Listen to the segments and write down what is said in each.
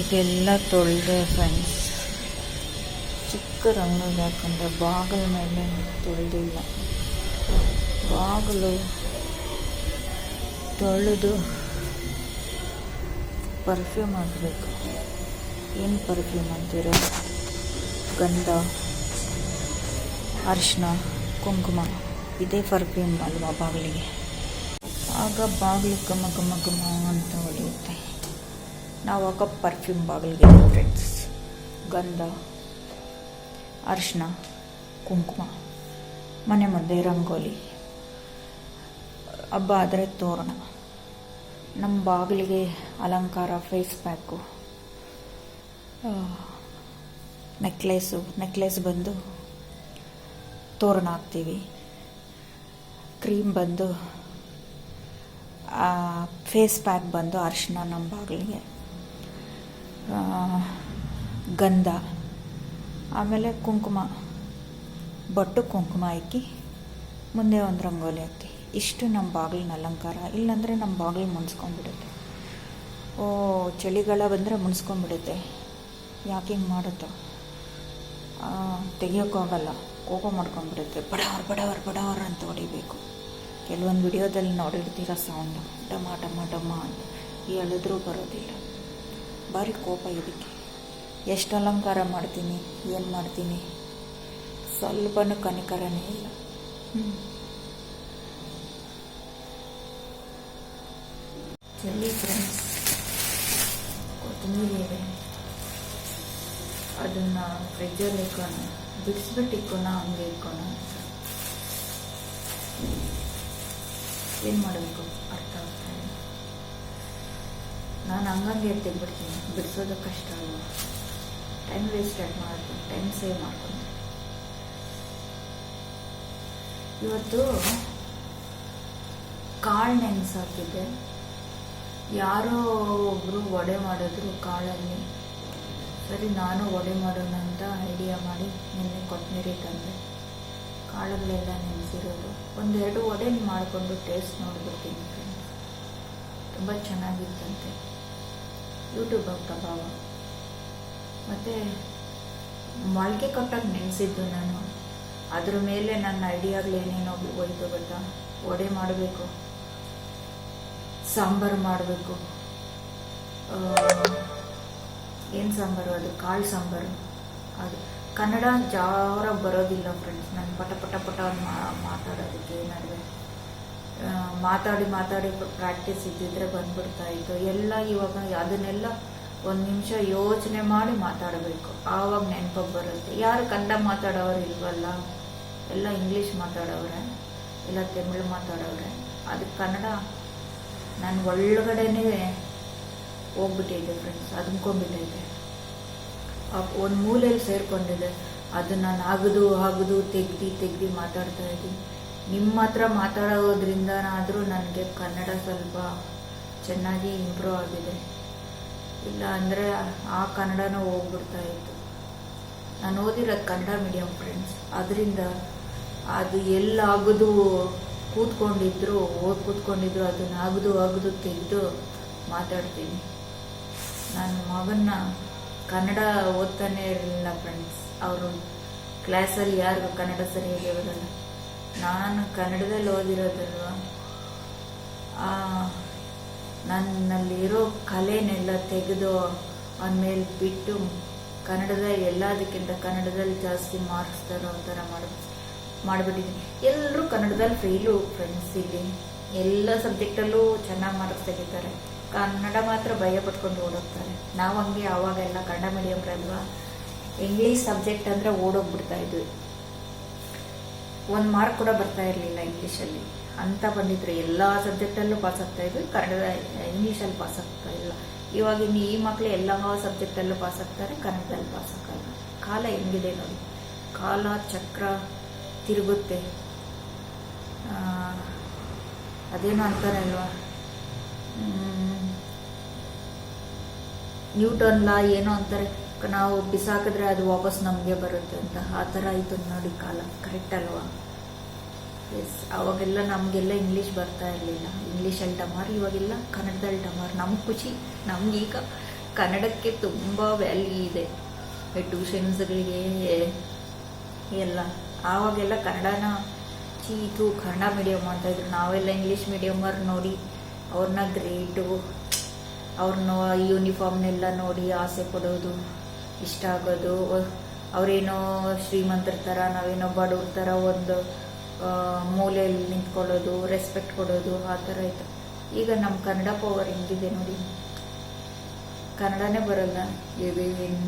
ಇದೆಲ್ಲ ತೊಳೆದೆ ಫ್ರೆಂಡ್ಸ್ ಚಿಕ್ಕ ರಂಗೋಲಿ ಹಾಕೊಂಡ್ರೆ ಬಾಗಿಲ ಮೇಲೆ ತೊಳೆದಿಲ್ಲ. ಬಾಗಿಲು ತೊಳೆದು ಪರ್ಫ್ಯೂಮ್ ಹಾಕಬೇಕು. ಏನು ಪರ್ಫ್ಯೂಮ್ ಅಂತೀರ? ಗಂಧ ಅರಿಶಿನ ಕುಂಕುಮ. ಇದೇ ಪರ್ಫ್ಯೂಮ್ ಅಲ್ವಾ ಬಾಗಿಲಿಗೆ? ಆಗ ಬಾಗಿಲು ಘಮ ಘಮ ಘಮ ಅಂತ ನಾವು ಪರ್ಫ್ಯೂಮ್ ಬಾಗಿಲಿಗೆ ಫ್ರೆಂಡ್ಸ್ ಗಂಧ, ಅರಿಶಿನ, ಕುಂಕುಮ, ಮನೆ ಮುಂದೆ ರಂಗೋಲಿ, ಹಬ್ಬ ಆದರೆ ತೋರಣ. ನಮ್ಮ ಬಾಗಿಲಿಗೆ ಅಲಂಕಾರ ಫೇಸ್ ಪ್ಯಾಕು ನೆಕ್ಲೇಸು ನೆಕ್ಲೇಸ್ ಬಂದು ತೋರಣ ಹಾಕ್ತೀವಿ. ಕ್ರೀಮ್ ಬಂದು ಫೇಸ್ ಪ್ಯಾಕ್ ಬಂದು ಅರಿಶಿನ ನಮ್ಮ ಬಾಗಿಲಿಗೆ. ಗಂಧ, ಆಮೇಲೆ ಕುಂಕುಮ, ಬಟ್ಟು ಕುಂಕುಮ ಹಾಕಿ, ಮುಂದೆ ಒಂದು ರಂಗೋಲಿ ಹಾಕಿ. ಇಷ್ಟು ನಮ್ಮ ಬಾಗಿಲಿನ ಅಲಂಕಾರ. ಇಲ್ಲಾಂದರೆ ನಮ್ಮ ಬಾಗಿಲು ಮುನ್ಸ್ಕೊಂಡ್ಬಿಡುತ್ತೆ. ಓ, ಚಳಿಗಾಲ ಬಂದರೆ ಮುನ್ಸ್ಕೊಂಡ್ಬಿಡುತ್ತೆ. ಯಾಕೆ ಹಿಂಗೆ ಮಾಡುತ್ತೋ? ತೆಗಿಯೋಕ್ಕಾಗಲ್ಲ ಕೋಪ ಮಾಡ್ಕೊಂಡ್ಬಿಡುತ್ತೆ. ಬಡವರ್ ಬಡವರ್ ಬಡವರ್ ಅಂತ ಹೊಡಿಬೇಕು. ಕೆಲವೊಂದು ವಿಡಿಯೋದಲ್ಲಿ ನೋಡಿರ್ತೀರ ಸೌಂಡು ಡಮ ಡಮ ಡಮ ಅಂತ. ಹೇಳಿದ್ರೂ ಬರೋದಿಲ್ಲ. ಭಾರಿ ಕೋಪ ಇದಕ್ಕೆ. ಎಷ್ಟು ಅಲಂಕಾರ ಮಾಡ್ತೀನಿ, ಏನು ಮಾಡ್ತೀನಿ? ಸ್ವಲ್ಪನೂ ಕನಿಕರನೇ ಇಲ್ಲ. ಚಳಿ ಫ್ರೆಂಡ್ಸ್ ಕೊತ್ತಂಬರಿ ಅದನ್ನು ಫ್ರಿಜ್ಜಲ್ಲಿ ಇಕ್ಕೋಣ ಬಿಡಿಸ್ಬಿಟ್ಟು ಇಕ್ಕೋಣ ಹಂಗೆ ಇಕ್ಕೋಣ ಏನು ಮಾಡಬೇಕು? ಅರ್ಥ ಆಗ್ತಾ ಇಲ್ಲ. ನಾನು ಹಂಗಂಗೆ ತೆಗ್ಬಿಡ್ತೀನಿ ಬಿಡಿಸೋದು ಕಷ್ಟ ಅಲ್ಲ ಟೈಮ್ ವೇಸ್ಟ್ ಆಗಿ ಮಾಡ್ತೀನಿ ಟೈಮ್ ಸೇವ್ ಮಾಡ್ಕೊಂಡು. ಇವತ್ತು ಕಾಳು ನೆನೆಸಾಕಿದ್ದೆ ಯಾರೋ ಒಬ್ಬರು ವಡೆ ಮಾಡಿದ್ರು ಕಾಳಲ್ಲಿ. ಸರಿ, ನಾನು ವಡೆ ಮಾಡೋಣ ಅಂತ ಐಡಿಯಾ ಮಾಡಿ ನಿನ್ನೆ ಕೊತ್ತಂಬರಿ ತಂದೆ. ಕಾಳುಗಳೆಲ್ಲ ನೆನೆಸಿರೋದು. ಒಂದೆರಡು ವಡೆ ಮಾಡಿಕೊಂಡು ಟೇಸ್ಟ್ ನೋಡ್ಬಿಡ್ತೀನಿ ಫ್ರೆಂಡ್ಸ್ ತುಂಬ ಚೆನ್ನಾಗಿತ್ತಂತೆ. ಯೂಟ್ಯೂಬ್ ಪ್ರಭಾವ ಮತ್ತು ಮೊಳಕೆ ಕೊಟ್ಟಾಗ ನೆನೆಸಿದ್ದು ನಾನು. ಅದ್ರ ಮೇಲೆ ನನ್ನ ಐಡಿಯಾಗಳು ಏನೇನೋ ಹೋಯ್ತು ಗೊತ್ತಾ? ವಡೆ ಮಾಡಬೇಕು. ಸಾಂಬಾರು ಮಾಡಬೇಕು. ಏನು ಸಾಂಬಾರು ಅದು? ಕಾಳು ಸಾಂಬಾರು. ಅದು ಕನ್ನಡ ಜಾರ ಬರೋದಿಲ್ಲ ಫ್ರೆಂಡ್ಸ್ ನಾನು ಪಟ ಪಟ ಪಟ ಮಾತಾಡೋದಕ್ಕೆ ನಡುವೆ. ಮಾತಾಡಿ ಮಾತಾಡಿ ಪ್ರಾಕ್ಟೀಸ್ ಇದ್ದಿದ್ರೆ ಬಂದ್ಬಿಡ್ತಾ ಇತ್ತು. ಎಲ್ಲ ಇವಾಗ ಅದನ್ನೆಲ್ಲ ಒಂದು ನಿಮಿಷ ಯೋಚನೆ ಮಾಡಿ ಮಾತಾಡಬೇಕು. ಆವಾಗ ನೆನಪಾಗಿ ಬರುತ್ತೆ. ಯಾರು ಕನ್ನಡ ಮಾತಾಡೋರು ಇಲ್ವಲ್ಲ? ಎಲ್ಲ ಇಂಗ್ಲೀಷ್ ಮಾತಾಡೋರೆ ಇಲ್ಲ ತಮಿಳು ಮಾತಾಡೋರೆ ಅದು ಕನ್ನಡ ನಾನು ಒಳಗಡೆನೇ ಹೋಗ್ಬಿಟ್ಟಿದೆ ಫ್ರೆಂಡ್ಸ್ ಅದ್ಕೊಂಡ್ಬಿಟ್ಟೈತೆ ಒಂದು ಮೂಲೆಯಲ್ಲಿ ಸೇರ್ಕೊಂಡಿದೆ. ಅದು ನಾನು ಆಗದು ಆಗದು, ತೆಗ್ದು ತೆಗ್ದು ಮಾತಾಡ್ತಾ ಇದ್ದೀನಿ. ನಿಮ್ಮ ಹತ್ರ ಮಾತಾಡೋದ್ರಿಂದನಾದರೂ ನನಗೆ ಕನ್ನಡ ಸ್ವಲ್ಪ ಚೆನ್ನಾಗಿ ಇಂಪ್ರೂವ್ ಆಗಿದೆ. ಇಲ್ಲ ಅಂದರೆ ಆ ಕನ್ನಡನೂ ಹೋಗ್ಬಿಡ್ತಾ ಇತ್ತು. ನಾನು ಓದಿರೋದು ಕನ್ನಡ ಮೀಡಿಯಂ ಫ್ರೆಂಡ್ಸ್ ಅದರಿಂದ ಅದು ಎಲ್ಲಾಗದು ಕೂತ್ಕೊಂಡಿದ್ರು, ಓದ್ ಕೂತ್ಕೊಂಡಿದ್ರು, ಅದನ್ನ ಆಗದು ಆಗದು ತೆಗೆದು ಮಾತಾಡ್ತೀನಿ. ನನ್ನ ಮಗನ್ನ ಕನ್ನಡ ಓದ್ತಾನೆ ಇರಲಿಲ್ಲ ಫ್ರೆಂಡ್ಸ್ ಅವರು ಕ್ಲಾಸಲ್ಲಿ ಯಾರು ಕನ್ನಡ ಸರಿಯಾಗಿ ಇರೋದಲ್ಲ ನಾನು ಕನ್ನಡದಲ್ಲಿ ಓದಿರೋದಲ್ವ ನನ್ನಲ್ಲಿರೋ ಕಲೆನೆಲ್ಲ ತೆಗೆದು ಅವನ ಮೇಲೆ ಬಿಟ್ಟು ಕನ್ನಡದ ಎಲ್ಲದಕ್ಕಿಂತ ಕನ್ನಡದಲ್ಲಿ ಜಾಸ್ತಿ ಮಾರ್ಕ್ಸ್ ತರೋ ಥರ ಮಾಡಿ, ಮಾಡಿಬಿಟ್ಟಿದ್ದೀನಿ. ಎಲ್ಲರೂ ಕನ್ನಡದಲ್ಲಿ ಫೇಲು ಫ್ರೆಂಡ್ಸ್ ಇಲ್ಲಿ. ಎಲ್ಲ ಸಬ್ಜೆಕ್ಟಲ್ಲೂ ಚೆನ್ನಾಗಿ ಮಾರ್ಕ್ಸ್ ತೆಗಿತಾರೆ. ಕನ್ನಡ ಮಾತ್ರ ಭಯ ಪಟ್ಕೊಂಡು ಓಡೋಗ್ತಾರೆ. ನಾವು ಹಂಗೆ ಆವಾಗೆಲ್ಲ ಕನ್ನಡ ಮೀಡಿಯಂ ಅಲ್ವಾ? ಇಂಗ್ಲೀಷ್ ಸಬ್ಜೆಕ್ಟ್ ಅಂದರೆ ಓಡೋಗ್ಬಿಡ್ತಾ ಇದ್ವಿ. ಒಂದು ಮಾರ್ಕ್ ಕೂಡ ಬರ್ತಾ ಇರಲಿಲ್ಲ ಇಂಗ್ಲೀಷಲ್ಲಿ ಅಂತ ಬಂದಿದ್ರು. ಎಲ್ಲ ಸಬ್ಜೆಕ್ಟಲ್ಲೂ ಪಾಸ್ ಆಗ್ತಾ ಇದ್ರು. ಕನ್ನಡದ ಇಂಗ್ಲೀಷಲ್ಲಿ ಪಾಸ್ ಆಗ್ತಾ ಇಲ್ಲ. ಇವಾಗ ಇನ್ನು ಈ ಮಕ್ಕಳು ಎಲ್ಲ ಸಬ್ಜೆಕ್ಟಲ್ಲೂ ಪಾಸ್ ಆಗ್ತಾರೆ, ಕನ್ನಡದಲ್ಲಿ ಪಾಸ್ ಆಗಲ್ಲ. ಕಾಲ ಹೆಂಗಿದೆ ನೋಡಿ. ಕಾಲ, ಚಕ್ರ ತಿರುಗುತ್ತೆ. ಅದೇನು ಅಂತಾರೆ ಅಲ್ವಾ? ನ್ಯೂಟನ್ ಲಾ ಏನೋ ಅಂತಾರೆ. ನಾವು ಬಿಸಾಕಿದ್ರೆ ಅದು ವಾಪಸ್ ನಮಗೆ ಬರುತ್ತೆ ಅಂತ ಆ ಥರ ಆಯಿತು ನೋಡಿ ಕಾಲ. ಕರೆಕ್ಟ್ ಅಲ್ವಾ? ಎಸ್ ಅವಾಗೆಲ್ಲ ನಮಗೆಲ್ಲ ಇಂಗ್ಲೀಷ್ ಬರ್ತಾ ಇರಲಿಲ್ಲ. ಇಂಗ್ಲೀಷಲ್ಲಿ ಟಮಾರ್ ಇವಾಗೆಲ್ಲ ಕನ್ನಡದಲ್ಲಿ ಟಮಾರ್ ನಮ್ಮ ಖುಷಿ, ನಮಗೀಗ ಕನ್ನಡಕ್ಕೆ ತುಂಬ ವ್ಯಾಲ್ಯೂ ಇದೆ. ಟ್ಯೂಷನ್ಸ್ಗಳಿಗೆ ಎಲ್ಲ. ಆವಾಗೆಲ್ಲ ಕನ್ನಡನ ಚೀತು ಕನ್ನಡ ಮೀಡಿಯಮ್ ಅಂತ ಇದ್ರು. ನಾವೆಲ್ಲ ಇಂಗ್ಲೀಷ್ ಮೀಡಿಯಮರ್ ನೋಡಿ ಅವ್ರನ್ನ ಗ್ರೇಟು ಅವ್ರನ್ನ ಯೂನಿಫಾರ್ಮ್ನೆಲ್ಲ ನೋಡಿ ಆಸೆ ಪಡೋದು. ಇಷ್ಟ ಆಗೋದು. ಅವರೇನೋ ಶ್ರೀಮಂತರ ಥರ, ನಾವೇನೋ ಬಡವ್ರ ಥರ ಒಂದು ಮೂಲೆಯಲ್ಲಿ ನಿಂತ್ಕೊಳ್ಳೋದು ರೆಸ್ಪೆಕ್ಟ್ ಕೊಡೋದು, ಆ ಥರ ಇತ್ತು. ಈಗ ನಮ್ಮ ಕನ್ನಡ ಪವರ್ ಹೆಂಗಿದೆ ನೋಡಿ. ಕನ್ನಡನೇ ಬರಲ್ಲ ಇವಿನ್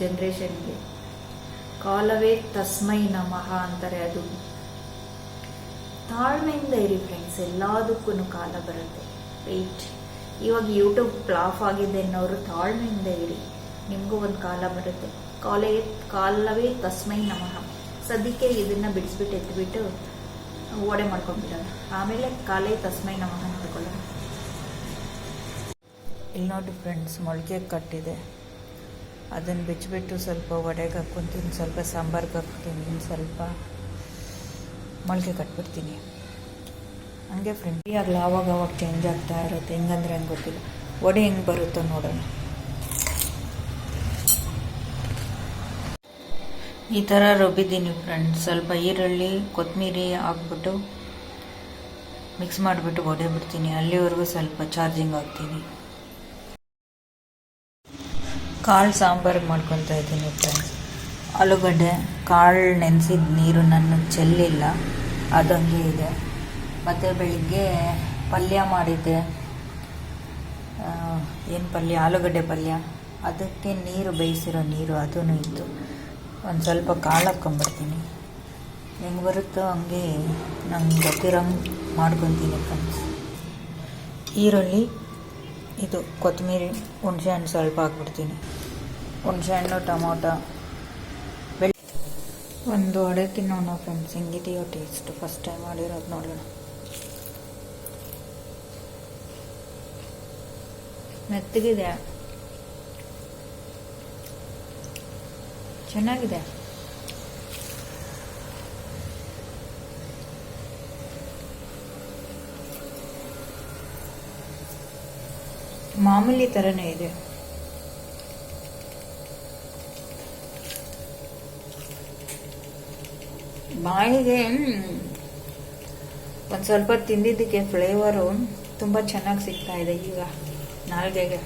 ಜನ್ರೇಷನ್ಗೆ ಕಾಲವೇ ತಸ್ಮೈ ನಮಃ ಅಂತಾರೆ ಅದು. ತಾಳ್ಮೆಯಿಂದ ಇರಿ ಫ್ರೆಂಡ್ಸ್ ಎಲ್ಲದಕ್ಕೂ ಕಾಲ ಬರುತ್ತೆ. ವೆಯ್ಟ್ ಇವಾಗ ಯೂಟ್ಯೂಬ್ ಪ್ಲಾಫ್ ಆಗಿದೆ ಅನ್ನೋರು ತಾಳ್ಮೆಯಿಂದ ಇರಿ. ನಿಮಗೂ ಒಂದು ಕಾಲ ಬರುತ್ತೆ. ಕಾಲೇ, ಕಾಲವೇ ತಸ್ಮೈ ನಮಃ. ಸದ್ಯಕ್ಕೆ ಇದನ್ನು ಬಿಡಿಸ್ಬಿಟ್ಟು ಎತ್ಬಿಟ್ಟು ಓಡೆ ಮಾಡ್ಕೊಂಡ್ಬಿಡೋಣ. ಆಮೇಲೆ ಕಾಲೇ ತಸ್ಮೈ ನಮಃ ನೋಡ್ಕೊಳ್ಳೋಣ ಇಲ್ಲಿ ನೋಡಿ ಫ್ರೆಂಡ್ಸ್ ಮೊಳಕೆ ಕಟ್ಟಿದೆ. ಅದನ್ನು ಬಿಚ್ಚಿಬಿಟ್ಟು ಸ್ವಲ್ಪ ಒಡೆಗೆ ಹಾಕ್ಕೊಂತೀನಿ, ಸ್ವಲ್ಪ ಸಾಂಬಾರ್ಗೆ ಹಾಕ್ತೀನಿ ಸ್ವಲ್ಪ ಮೊಳಕೆ ಕಟ್ಬಿಡ್ತೀನಿ. ಹಂಗೆ ಫ್ರೆಂಡ್ ಆಗಲಿ ಆವಾಗ ಅವಾಗ ಚೇಂಜ್ ಆಗ್ತಾ ಇರುತ್ತೆ, ಹೆಂಗಂದ್ರೆ ಹೆಂಗೆ ಗೊತ್ತಿಲ್ಲ. ವಡೆ ಹೆಂಗೆ ಬರುತ್ತೋ ನೋಡೋಣ. ಈ ಥರ ರುಬ್ಬಿದ್ದೀನಿ ಫ್ರೆಂಡ್ಸ್ ಸ್ವಲ್ಪ ಈರುಳ್ಳಿ ಕೊತ್ತಂಬರಿ ಹಾಕ್ಬಿಟ್ಟು ಮಿಕ್ಸ್ ಮಾಡಿಬಿಟ್ಟು ಒಡೆ ಬಿಡ್ತೀನಿ. ಅಲ್ಲಿವರೆಗೂ ಸ್ವಲ್ಪ ಚಾರ್ಜಿಂಗ್ ಹಾಕ್ತೀನಿ. ಕಾಳು ಸಾಂಬಾರು ಮಾಡ್ಕೊತಾ ಇದ್ದೀನಿ ಫ್ರೆಂಡ್ಸ್ ಆಲೂಗಡ್ಡೆ, ಕಾಳು ನೆನೆಸಿದ ನೀರು ನನ್ನ ಚೆಲ್ಲಿಲ್ಲ. ಅದಂಗೆ ಇದೆ. ಮತ್ತು ಬೆಳಿಗ್ಗೆ ಪಲ್ಯ ಮಾಡಿದ್ದೆ. ಏನು ಪಲ್ಯ? ಆಲೂಗಡ್ಡೆ ಪಲ್ಯ. ಅದಕ್ಕೆ ನೀರು ಬೇಯಿಸಿರೋ ನೀರು ಅದೂ ಇತ್ತು. ಒಂದು ಸ್ವಲ್ಪ ಕಾಳು ಹಾಕ್ಕೊಂಬಿಡ್ತೀನಿ ಹೆಂಗೆ ಬರುತ್ತೋ ಹಂಗೆ ನಂಗೆ ಗೊತ್ತಿರಂಗೆ ಮಾಡ್ಕೊತೀನಿ ಫ್ರೆಂಡ್ಸ್ ಈರುಳ್ಳಿ, ಇದು ಕೊತ್ತಂಬರಿ ಹುಣಸೆ ಹಣ್ಣು ಸ್ವಲ್ಪ ಹಾಕ್ಬಿಡ್ತೀನಿ. ಹುಣಸೆ ಹಣ್ಣು, ಟೊಮೊಟೊ. ಬೆಳ್ಳಿ ಒಂದು ಹೊಡೆ ತಿನ್ನೋಣ ಫ್ರೆಂಡ್ಸ್ ಹೆಂಗಿದೆಯೋ ಟೇಸ್ಟ್ ಫಸ್ಟ್ ಟೈಮ್ ಮಾಡಿರೋದು ನೋಡೋಣ. ಮೆತ್ತಗಿದೆ ಚೆನ್ನಾಗಿದೆ. ಮಾಮೂಲಿ ಥರನೇ ಇದೆ. ಬಾಯಿಗೆ ಒಂದು ಸ್ವಲ್ಪ ತಿಂದಿದ್ದಕ್ಕೆ ಫ್ಲೇವರು ತುಂಬ ಚೆನ್ನಾಗಿ ಸಿಗ್ತಾ ಇದೆ ಈಗ ನಾಲ್ಗೆಗೆ.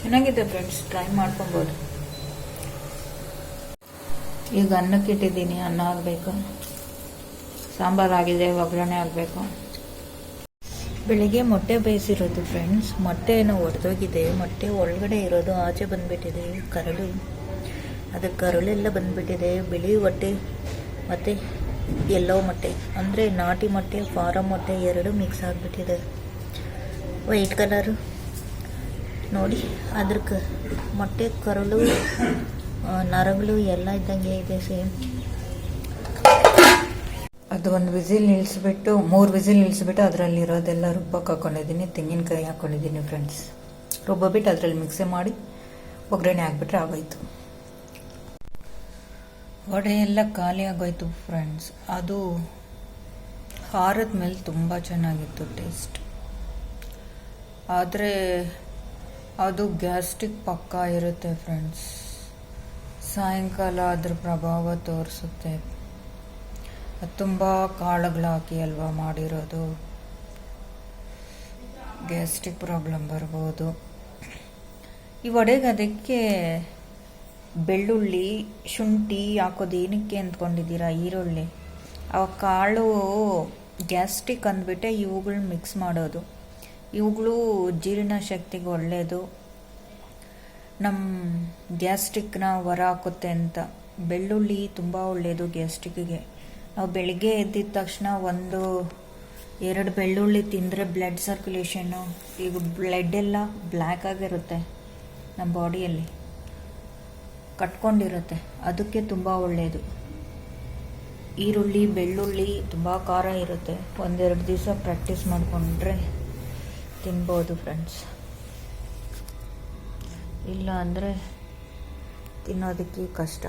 ಚೆನ್ನಾಗಿದೆ ಫ್ರೆಂಡ್ಸ್ ಟ್ರೈ ಮಾಡ್ಕೊಬೋದು. ಈಗ ಅನ್ನಕ್ಕೆ ಇಟ್ಟಿದ್ದೀನಿ, ಅನ್ನ ಆಗಬೇಕು. ಸಾಂಬಾರು ಆಗಿದೆ ಒಗ್ಗರಣೆ ಆಗಬೇಕು. ಬೆಳಿಗ್ಗೆ ಮೊಟ್ಟೆ ಬೇಯಿಸಿರೋದು ಫ್ರೆಂಡ್ಸ್ ಮೊಟ್ಟೆ ಏನೋ ಒಡೆದೋಗಿದೆ ಮೊಟ್ಟೆ ಒಳಗಡೆ ಇರೋದು ಆಚೆ ಬಂದುಬಿಟ್ಟಿದೆ, ಕರಳು. ಅದು ಕರಳೆಲ್ಲ ಬಂದುಬಿಟ್ಟಿದೆ, ಬಿಳಿ ಹೊಟ್ಟೆ ಮತ್ತು ಎಲ್ಲೋ ಮೊಟ್ಟೆ. ಅಂದರೆ ನಾಟಿ ಮೊಟ್ಟೆ, ಫಾರಂ ಮೊಟ್ಟೆ, ಎರಡು ಮಿಕ್ಸ್ ಆಗಿಬಿಟ್ಟಿದೆ. ವೈಟ್ ಕಲರು ನೋಡಿ ಅದಕ್ಕೆ ಮೊಟ್ಟೆ ಕರಳು ನರಗಳು ಎಲ್ಲ ಇದ್ದಂಗೆ ಇದೆ ಸೇಮ್ ಅದು ಒಂದು ವಿಸಿಲ್ ನಿಲ್ಲಿಸ್ಬಿಟ್ಟು ಮೂರು ವಿಸಿಲ್ ನಿಲ್ಲಿಸ್ಬಿಟ್ಟು ಅದರಲ್ಲಿ ಇರೋದೆಲ್ಲ ರುಬ್ಬಕ್ಕೆ ಹಾಕೊಂಡಿದ್ದೀನಿ, ತೆಂಗಿನಕಾಯಿ ಹಾಕೊಂಡಿದ್ದೀನಿ ಫ್ರೆಂಡ್ಸ್ ರುಬ್ಬಬಿಟ್ಟು ಅದರಲ್ಲಿ ಮಿಕ್ಸೆ ಮಾಡಿ, ಒಗ್ಗರಣೆ ಹಾಕ್ಬಿಟ್ರೆ ಆಗೋಯ್ತು. ವಡೆ ಎಲ್ಲ ಖಾಲಿ ಆಗೋಯ್ತು ಫ್ರೆಂಡ್ಸ್ ಅದು ಹಾರದ ಮೇಲೆ ತುಂಬ ಚೆನ್ನಾಗಿತ್ತು ಟೇಸ್ಟ್ ಆದರೆ ಅದು ಗ್ಯಾಸ್ಟ್ರಿಕ್ ಪಕ್ಕ ಇರುತ್ತೆ ಫ್ರೆಂಡ್ಸ್ ಸಾಯಂಕಾಲ ಅದ್ರ ಪ್ರಭಾವ ತೋರಿಸುತ್ತೆ. ಅದು ತುಂಬ ಕಾಳುಗಳು ಹಾಕಿ ಅಲ್ವಾ ಮಾಡಿರೋದು. ಗ್ಯಾಸ್ಟ್ರಿಕ್ ಪ್ರಾಬ್ಲಮ್ ಬರ್ಬೋದು. ಈ ವಡೆಗೆ ಅದಕ್ಕೆ ಬೆಳ್ಳುಳ್ಳಿ, ಶುಂಠಿ ಹಾಕೋದು ಏನಕ್ಕೆ ಅಂದ್ಕೊಂಡಿದ್ದೀರಾ? ಈರುಳ್ಳಿ. ಆ ಕಾಳು ಗ್ಯಾಸ್ಟ್ರಿಕ್ ಅಂದ್ಬಿಟ್ಟೆ ಇವುಗಳು ಮಿಕ್ಸ್ ಮಾಡೋದು. ಇವುಗಳು ಜೀರ್ಣಶಕ್ತಿಗೆ ಒಳ್ಳೆಯದು. ನಮ್ಮ ಗ್ಯಾಸ್ಟ್ರಿಕ್ನ ಹೊರ ಹಾಕುತ್ತೆ ಅಂತ. ಬೆಳ್ಳುಳ್ಳಿ ತುಂಬ ಒಳ್ಳೆಯದು ಗ್ಯಾಸ್ಟ್ರಿಕ್ಗೆ. ನಾವು ಬೆಳಗ್ಗೆ ಎದ್ದಿದ ತಕ್ಷಣ ಒಂದು, ಎರಡು ಬೆಳ್ಳುಳ್ಳಿ ತಿಂದರೆ ಬ್ಲಡ್ ಸರ್ಕ್ಯುಲೇಷನ್ನು ಈಗ ಬ್ಲಡ್ ಎಲ್ಲ ಬ್ಲ್ಯಾಕ್ ಆಗಿರುತ್ತೆ ನಮ್ಮ ಬಾಡಿಯಲ್ಲಿ. ಕಟ್ಕೊಂಡಿರುತ್ತೆ. ಅದಕ್ಕೆ ತುಂಬ ಒಳ್ಳೆಯದು. ಈರುಳ್ಳಿ, ಬೆಳ್ಳುಳ್ಳಿ ತುಂಬ ಖಾರ ಇರುತ್ತೆ. ಒಂದೆರಡು ದಿವಸ ಪ್ರಾಕ್ಟೀಸ್ ಮಾಡಿಕೊಂಡ್ರೆ ತಿನ್ಬೋದು ಫ್ರೆಂಡ್ಸ್ ಇಲ್ಲ ಅಂದರೆ ತಿನ್ನೋದಕ್ಕೆ ಕಷ್ಟ.